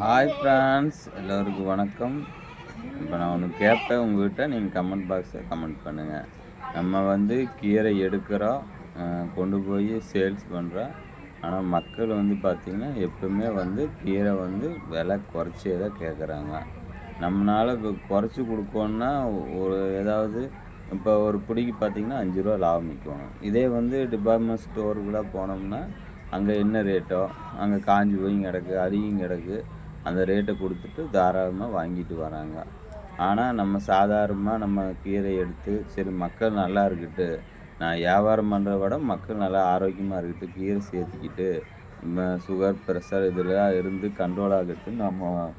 Hi friends எல்லோருக்கும் வணக்கம். இப்போ நான் ஒன்று கேட்பேன் உங்கள்கிட்ட நீங்கள் கமெண்ட் பாக்ஸில் கமெண்ட் பண்ணுங்கள் நம்ம வந்து கீரை எடுக்கிறோம். கொண்டு போய் சேல்ஸ் பண்ணுறோம் ஆனால் மக்கள் வந்து பார்த்திங்கன்னா எப்பவுமே வந்து கீரை வந்து விலை குறைச்சே தான் கேட்குறாங்க. நம்மளால் இப்போ குறைச்சி கொடுக்கோன்னா ஒரு ஏதாவது இப்போ ஒரு பிடிக்கு பார்த்திங்கன்னா அஞ்சு ரூபா லாபம் நிற்கணும் இதே வந்து டிபார்ட்மெண்ட் ஸ்டோருக்குள்ளே போனோம்னா அங்கே என்ன ரேட்டோ அங்கே காஞ்சி போய் கிடக்கு அரியும் கிடக்கு. அந்த ரேட்டை கொடுத்துட்டு தாராளமாக வாங்கிட்டு வராங்க. ஆனால் நம்ம சாதாரணமாக நம்ம கீரை எடுத்து சரி மக்கள் நல்லா இருக்கட்டு நான் வியாபாரம் பண்ணுறத விட மக்கள் நல்லா ஆரோக்கியமாக இருக்கட்டு கீரை சேர்த்துக்கிட்டு சுகர் ப்ரெஷர் இதெல்லாம் இருந்து கண்ட்ரோல் ஆகிட்டு நம்ம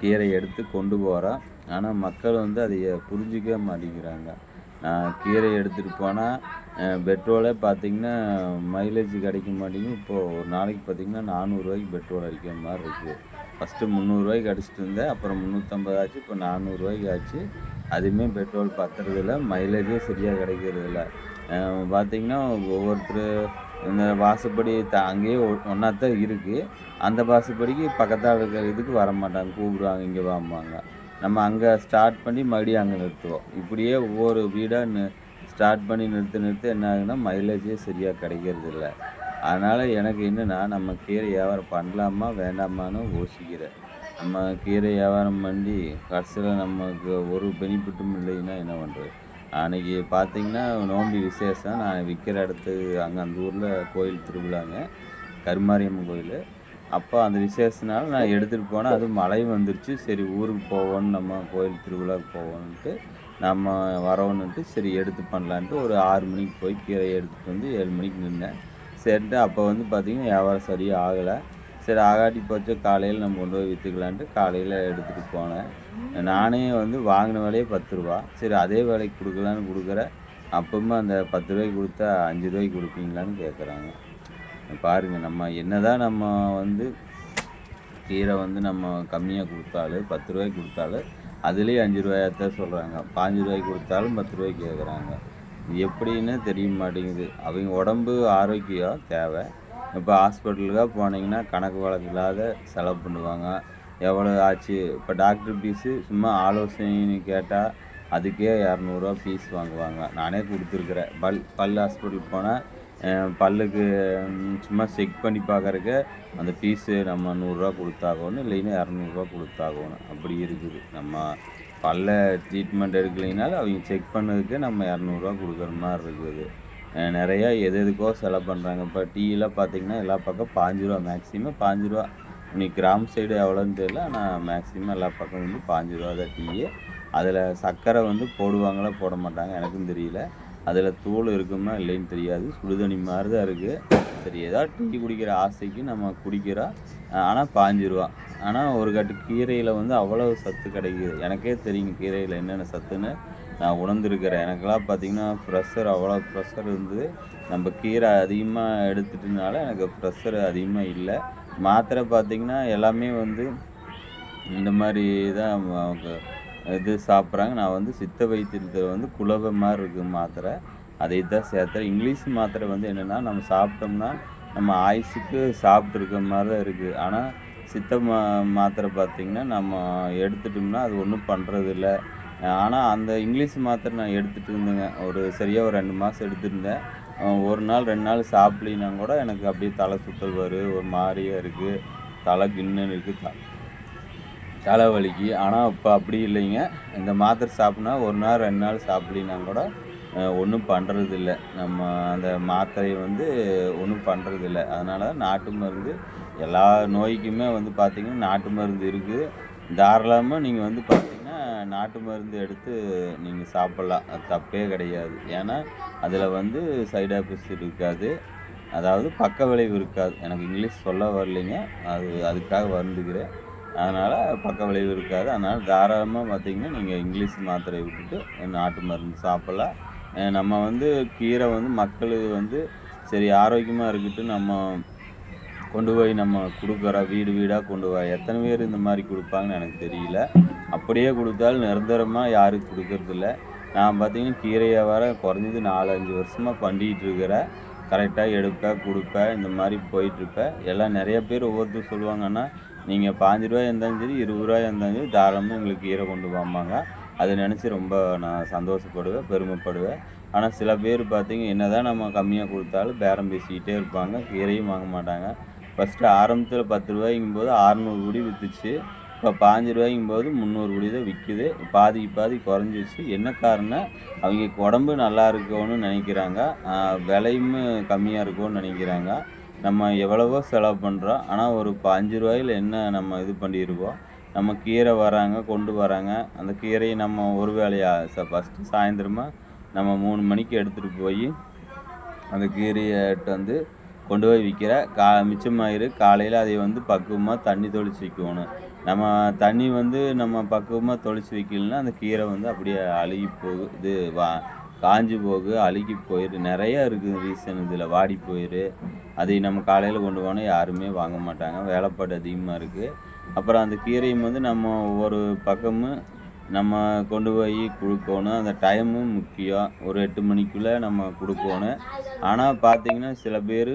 கீரை எடுத்து கொண்டு போகிறோம் ஆனால் மக்கள் வந்து அதை புரிஞ்சிக்க மாட்டேங்கிறாங்க. நான் கீரை எடுத்துகிட்டு போனால் பெட்ரோலே பார்த்தீங்கன்னா மைலேஜ் கிடைக்க மாட்டேங்குது. இப்போது ஒரு நாளைக்கு பார்த்தீங்கன்னா நானூறுரூவாய்க்கு பெட்ரோல் அடிக்கிற மாதிரி இருக்குது ஃபஸ்ட்டு முந்நூறுரூவாய்க்கு அடிச்சிட்டு இருந்தேன். அப்புறம் முந்நூற்றம்பது ஆச்சு இப்போ நானூறுரூவாய்க்கு ஆச்சு. அதுவுமே பெட்ரோல் பத்துறதில்ல. மைலேஜே சரியாக கிடைக்கிறதில்ல. பார்த்தீங்கன்னா ஒவ்வொருத்தர் இந்த வாசப்படி த அங்கேயே ஒன்றா தான் இருக்குது அந்த வாசப்படிக்கு பக்கத்தால் இருக்கிற இதுக்கு வர மாட்டாங்க கூப்பிடுவாங்க இங்கே வாம்பாங்க. நம்ம அங்கே ஸ்டார்ட் பண்ணி மறுபடியும் அங்கே நிறுத்துவோம். இப்படியே ஒவ்வொரு வீடாக ஸ்டார்ட் பண்ணி நிறுத்து நிறுத்தி என்ன ஆகுதுன்னா மைலேஜே சரியாக கிடைக்கிறது இல்லை அதனால் எனக்கு என்னென்னா நம்ம கீரை வியாபாரம் பண்ணலாமா வேண்டாமான்னு யோசிக்கிறேன். நம்ம கீரை வியாபாரம் பண்ணி கடைசியில் நமக்கு ஒரு பெனிஃபிட்டும் இல்லைன்னா என்ன பண்ணுறது அன்றைக்கி பார்த்தீங்கன்னா நோம்பி விசேஷம். நான் விற்கிற இடத்துக்கு அங்கே அந்த ஊரில் கோயில் திருவிழாங்க. கருமாரியம்மன் கோயில். அப்போ அந்த விசேஷனால நான் எடுத்துகிட்டு போனேன் அதுவும் மழை வந்துருச்சு. சரி ஊருக்கு போவோன்னு நம்ம கோயில் திருவிழாவுக்கு போவோன்ட்டு நம்ம வரோன்னுட்டு சரி எடுத்து பண்ணலான்ட்டு ஒரு ஆறு மணிக்கு போய் கீரையை எடுத்துகிட்டு வந்து ஏழு மணிக்கு நின்றேன் சரின்ட்டு அப்போ வந்து பார்த்திங்கன்னா வியாபாரம் சரியாக ஆகலை சரி ஆகாட்டி போச்சு காலையில் நம்ம கொண்டு போய் விற்றுக்கலான்ட்டு காலையில் எடுத்துகிட்டு போனேன். நானே வந்து வாங்கின விலையே பத்து ரூபா. சரி அதே விலைக்கு கொடுக்கலான்னு கொடுக்குறேன் அப்பவுமே அந்த பத்து ரூபாய்க்கு கொடுத்தா அஞ்சு ரூபாய்க்கு கொடுப்பீங்களான்னு கேட்குறாங்க பாருங்கள் நம்ம என்னதான் நம்ம வந்து கீரை வந்து நம்ம கம்மியாக கொடுத்தாலும் பத்து ரூபாய்க்கு கொடுத்தாலும் அதுலேயே அஞ்சு ரூபாயத்தான் சொல்கிறாங்க பாஞ்சு ரூபாய்க்கு கொடுத்தாலும் பத்து ரூபாய்க்கு கேட்குறாங்க எப்படின்னு தெரிய மாட்டேங்குது. அவங்க உடம்பு ஆரோக்கியம் தேவை. இப்போ ஹாஸ்பிட்டலுக்காக போனீங்கன்னா கணக்கு வழக்கு இல்லாத செலவு பண்ணுவாங்க. எவ்வளோ ஆச்சு? இப்போ டாக்டர் ஃபீஸு சும்மா ஆலோசனைன்னு கேட்டால் அதுக்கே இரநூறுவா ஃபீஸ் வாங்குவாங்க. நானே கொடுத்துருக்குறேன். பல் பல் ஹாஸ்பிட்டல் போனால் பல்லுக்கு சும்மா செக் பண்ணி பார்க்குறக்கு அந்த ஃபீஸு நம்ம நூறுரூவா கொடுத்தாகணும். இல்லைன்னா இரநூறுவா கொடுத்தாகணும். அப்படி இருக்குது. நம்ம பல்ல ட்ரீட்மெண்ட் எடுக்கலைனாலும் அவங்க செக் பண்ணதுக்கு நம்ம இரநூறுவா கொடுக்குற மாதிரி இருக்குது. நிறையா எது எதுக்கோ செலவு பண்ணுறாங்க இப்போ டீயெலாம் பார்த்தீங்கன்னா எல்லா பக்கம் பாஞ்சு ரூபா மேக்ஸிமம் பாஞ்சு ரூபா. இன்னைக்கு கிராம சைடு எவ்வளோன்னு தெரியல ஆனால் மேக்ஸிமம் எல்லா பக்கம் வந்து பாஞ்சு ரூபா தான் டீ. அதில் சர்க்கரை வந்து போடுவாங்களா போட மாட்டாங்க எனக்கும் தெரியல. அதில் தூள் இருக்குமா இல்லைன்னு தெரியாது. சுடுதண்ணி மாதிரி தான் இருக்குது சரி ஏதாவது டீ குடிக்கிற ஆசைக்கு நம்ம குடிக்கிறோம். ஆனால் பாஞ்சு ரூபா. ஆனால் ஒரு கட்டு கீரையில் வந்து அவ்வளோ சத்து கிடைக்குது. எனக்கே தெரியும் கீரையில் என்னென்ன சத்துன்னு. நான் உணர்ந்துருக்கிறேன். எனக்கெல்லாம் பார்த்தீங்கன்னா ப்ரெஷர் அவ்வளோ ப்ரெஷர் இருந்தது. நம்ம கீரை அதிகமாக எடுத்துட்டனால எனக்கு ப்ரெஷர் அதிகமாக இல்லை. மாத்திரை பார்த்தீங்கன்னா எல்லாமே வந்து இந்த மாதிரி தான் இது சாப்பிட்றாங்க. நான் வந்து சித்த வைத்தியத்தில் வந்து குலவை மாதிரி இருக்குது மாத்திரை. அதை தான் சேர்த்துறேன். இங்கிலீஷ் மாத்திரை வந்து என்னென்னா நம்ம சாப்பிட்டோம்னா நம்ம ஆயுசுக்கு சாப்பிட்ருக்க மாதிரி தான் இருக்குது ஆனால் சித்த மா மாத்திரை பார்த்திங்கன்னா நம்ம எடுத்துட்டோம்னா அது ஒன்றும் பண்ணுறது இல்லை ஆனால் அந்த இங்கிலீஷ் மாத்திரை நான் எடுத்துகிட்டு இருந்தேங்க. ஒரு சரியாக ஒரு ரெண்டு மாதம் எடுத்துருந்தேன். ஒரு நாள் ரெண்டு நாள் சாப்பிட்லினா கூட எனக்கு அப்படியே தலை சுத்தல் வரும் ஒரு மாதிரியாக இருக்குது தலை கிண்ணு இருக்குது த தலைவலிக்கு ஆனால் இப்போ அப்படி இல்லைங்க. இந்த மாத்திரை சாப்பிட்னா ஒரு நாள் ரெண்டு நாள் சாப்பிட்லினா கூட ஒன்றும் பண்ணுறதில்ல நம்ம அந்த மாத்திரையை வந்து ஒன்றும் பண்ணுறதில்ல அதனால தான் நாட்டு மருந்து எல்லா நோய்க்குமே வந்து பார்த்திங்கன்னா நாட்டு மருந்து இருக்குது தாராளமாக நீங்கள் வந்து பார்த்திங்கன்னா நாட்டு மருந்து எடுத்து நீங்கள் சாப்பிட்லாம். அது தப்பே கிடையாது. ஏன்னா அதில் வந்து சைடு எஃபெக்ட்ஸ் இருக்காது. அதாவது பக்க விளைவு இருக்காது. எனக்கு இங்கிலீஷ் சொல்ல வரலைங்க. அது அதுக்காக வருந்துக்கிறேன் அதனால் பக்க விளைவு இருக்காது. அதனால் தாராளமாக பார்த்திங்கன்னா நீங்கள் இங்கிலீஷ் மாத்திரை விட்டுட்டு நாட்டு மருந்து சாப்பிட்லாம். நம்ம வந்து கீரை வந்து மக்கள் வந்து சரி ஆரோக்கியமாக இருக்கட்டும் நம்ம கொண்டு போய் நம்ம கொடுக்குறோம் வீடு வீடாக கொண்டு போய் எத்தனை பேர் இந்த மாதிரி கொடுப்பாங்கன்னு எனக்கு தெரியல. அப்படியே கொடுத்தாலும் நிரந்தரமாக யாருக்கு கொடுக்கறதில்ல. நான் பார்த்தீங்கன்னா கீரையை வர குறைஞ்சது நாலஞ்சு வருஷமாக பண்ணிகிட்டு இருக்கிறேன் கரெக்டாக எடுப்பேன் கொடுப்பேன் இந்த மாதிரி போயிட்டுருப்பேன் எல்லாம் நிறைய பேர் ஒவ்வொருத்தர் சொல்லுவாங்கன்னா நீங்கள் பாஞ்சு ரூபாய் இருந்தாலும் சரி இருபது ரூபாய் இருந்தாலும் சரி தாராளமாக எங்களுக்கு கீரை கொண்டு போம்பாங்க அதை நினச்சி ரொம்ப நான் சந்தோஷப்படுவேன் பெருமைப்படுவேன். ஆனால் சில பேர் பார்த்தீங்கன்னா என்ன தான் நம்ம கம்மியாக கொடுத்தாலும் பேரம் பேசிக்கிட்டே இருப்பாங்க கீரையும் வாங்க மாட்டாங்க. ஃபஸ்ட்டு ஆரம்பத்தில் பத்து ரூபாய்க்கும் போது அறநூறு குடி விற்றுச்சு இப்போ பாஞ்சு ரூபாய்க்கும் போது முந்நூறு குடி தான் விற்குது பாதிக்கு பாதி குறைஞ்சிச்சு என்ன காரணம் அவங்க உடம்பு நல்லா இருக்கணும்னு நினைக்கிறாங்க. விலையும் கம்மியாக இருக்கும்னு நினைக்கிறாங்க. நம்ம எவ்வளவோ செலவு பண்ணுறோம் ஆனால் ஒரு இப்போ அஞ்சு ரூபாயில் என்ன நம்ம இது பண்ணியிருக்கோம் நம்ம கீரை வராங்க கொண்டு வராங்க. அந்த கீரையை நம்ம ஒரு வேலையா ஃபஸ்ட்டு சாயந்தரமாக நம்ம மூணு மணிக்கு எடுத்துகிட்டு போய் அந்த கீரையை எடுத்து வந்து கொண்டு போய் விற்கிற கா மிச்சமாயிரு. காலையில் அதை வந்து பக்குவமாக தண்ணி தொளிச்சு வைக்கணும். நம்ம தண்ணி வந்து நம்ம பக்குவமாக தொளிச்சு வைக்கலன்னா அந்த கீரை வந்து அப்படியே அழுகி போகு இது வா காஞ்சி போகு அழுகி போயிடு நிறையா இருக்குது ரீசன் இதில். வாடி போயிரு. அதை நம்ம காலையில் கொண்டு போனால் யாருமே வாங்க மாட்டாங்க. வேலைப்பாடு அதிகமாக இருக்குது அப்புறம் அந்த கீரையும் வந்து நம்ம ஒவ்வொரு பக்கமும் நம்ம கொண்டு போய் கொடுக்கணும். அந்த டைமும் முக்கியம். ஒரு எட்டு மணிக்குள்ளே நம்ம கொடுக்கணும். ஆனால் பார்த்தீங்கன்னா சில பேர்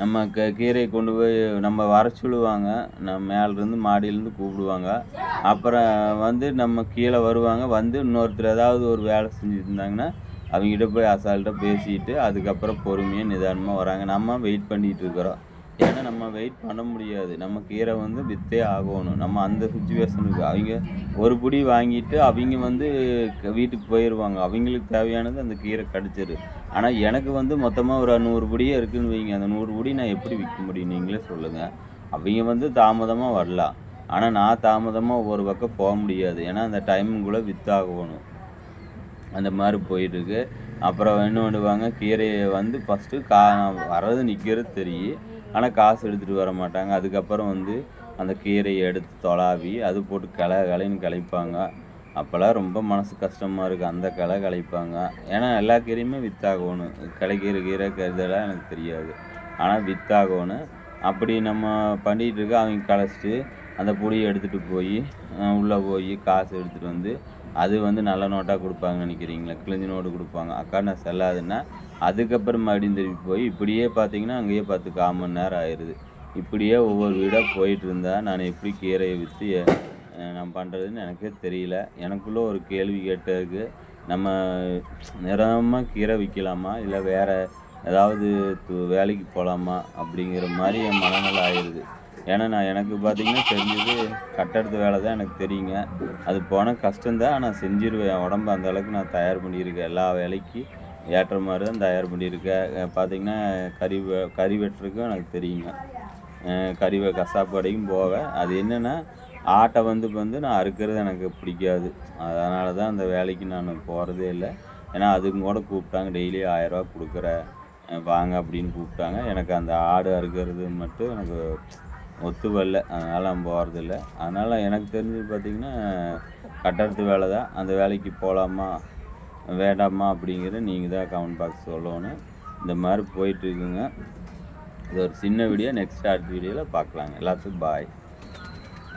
நம்ம க கீரையை கொண்டு போய் நம்ம வர சொல்லுவாங்க. நம்ம மேலேருந்து மாடியிலேருந்து கூப்பிடுவாங்க. அப்புறம் வந்து நம்ம கீழே வருவாங்க. வந்து இன்னொருத்தர் ஏதாவது ஒரு வேலை செஞ்சுட்டு இருந்தாங்கன்னா அவங்ககிட்ட போய் அசால்ட்டாக பேசிட்டு அதுக்கப்புறம் பொறுமையாக நிதானமாக வராங்க. நம்ம வெயிட் பண்ணிகிட்டு இருக்கிறோம். ஏன்னா நம்ம வெயிட் பண்ண முடியாது. நம்ம கீரை வந்து விற்றே ஆகணும். நம்ம அந்த சுச்சுவேஷனுக்கு அவங்க ஒரு பிடி வாங்கிட்டு அவங்க வந்து வீட்டுக்கு போயிடுவாங்க அவங்களுக்கு தேவையானது அந்த கீரை கிடச்சிரு. ஆனால் எனக்கு வந்து மொத்தமாக ஒரு நூறு பிடியே இருக்குதுன்னு வைங்க. அந்த நூறு பிடி நான் எப்படி விற்க முடியும்? நீங்களே சொல்லுங்கள் அவங்க வந்து தாமதமாக வரலாம் ஆனால் நான் தாமதமாக ஒரு பக்கம் போக முடியாது. ஏன்னா அந்த டைமுக்குள்ளே வித்தாகணும். அந்த மாதிரி போயிட்டுருக்கு. அப்புறம் என்ன பண்ணுவாங்க? கீரையை வந்து ஃபஸ்ட்டு கா வர்றது நிற்கிறது தெரியும். ஆனால் காசு எடுத்துகிட்டு வர மாட்டாங்க. அதுக்கப்புறம் வந்து அந்த கீரையை எடுத்து தொலாவி அது போட்டு கிளை களைன்னு கலைப்பாங்க அப்போல்லாம் ரொம்ப மனசு கஷ்டமாக இருக்குது அந்த கிளை கலைப்பாங்க ஏன்னா எல்லா கீரையுமே வித்தாகணும் கிளைக்கீரை கீரை கருதெல்லாம் எனக்கு தெரியாது. ஆனால் வித்தாகணும் அப்படி நம்ம பண்ணிகிட்டு இருக்க அவங்க களைச்சிட்டு அந்த பொடியை எடுத்துகிட்டு போய் உள்ளே போய் காசு எடுத்துகிட்டு வந்து அது வந்து நல்ல நோட்டாக கொடுப்பாங்க நினைக்கிறீங்களா? கிழிஞ்ச நோட்டு கொடுப்பாங்க. அக்கா நான் செல்லாதுன்னா அதுக்கப்புறம் மறுபடியும் திருப்பி போய் இப்படியே பார்த்தீங்கன்னா அங்கேயே பத்து கால் மணி நேரம் ஆயிடுது. இப்படியே ஒவ்வொரு வீடாக போயிட்டு இருந்தால் நான் எப்படி கீரையை விற்று நான் பண்ணுறதுன்னு எனக்கே தெரியல. எனக்குள்ளே ஒரு கேள்வி கேட்டதுக்கு நம்ம நிறமாக கீரை விற்கலாமா இல்லை வேறு ஏதாவது வேலைக்கு போகலாமா அப்படிங்கிற மாதிரி என் மனநிலை ஆயிடுது. ஏன்னா நான் எனக்கு பார்த்தீங்கன்னா தெரிஞ்சது கட்டடத்து வேலை தான் எனக்கு தெரியுங்க. அது போனால் கஷ்டம்தான் ஆனால் செஞ்சிருவேன். என் உடம்பு அந்தளவுக்கு நான் தயார் பண்ணியிருக்கேன். எல்லா வேலைக்கு ஏற்ற மாதிரி தான் தயார் பண்ணியிருக்கேன். பார்த்திங்கன்னா பார்த்தீங்கன்னா கறி வெ- கறி வெட்டுறதுக்கும் எனக்கு தெரியுங்க. கறி வெ- போவேன். அது என்னென்னா ஆட்டை வந்து வந்து நான் அறுக்கிறது எனக்கு பிடிக்காது. அதனால தான் அந்த வேலைக்கு நான் போகிறதே இல்லை. ஏன்னா அதுக்கும் கூட கூப்பிட்டாங்க டெய்லி ஆயிரரூவா கொடுக்குற வாங்க அப்படின்னு கூப்பிட்டாங்க. எனக்கு அந்த ஆடு அறுக்கிறது மட்டும் எனக்கு ஒத்து வரல அதனால் நான் போகிறதில்ல அதனால் எனக்கு தெரிஞ்சது பார்த்திங்கன்னா கட்டடத்து வேலை தான். அந்த வேலைக்கு போகலாமா வேண்டாமா அப்படிங்கிறத நீங்கள் தான் கமெண்ட் பாக்ஸ் சொல்லணும். இந்த மாதிரி போயிட்டுருக்குங்க இது ஒரு சின்ன வீடியோ நெக்ஸ்ட் அடுத்த வீடியோவில் பார்க்கலாங்க எல்லாத்துக்கும் பாய்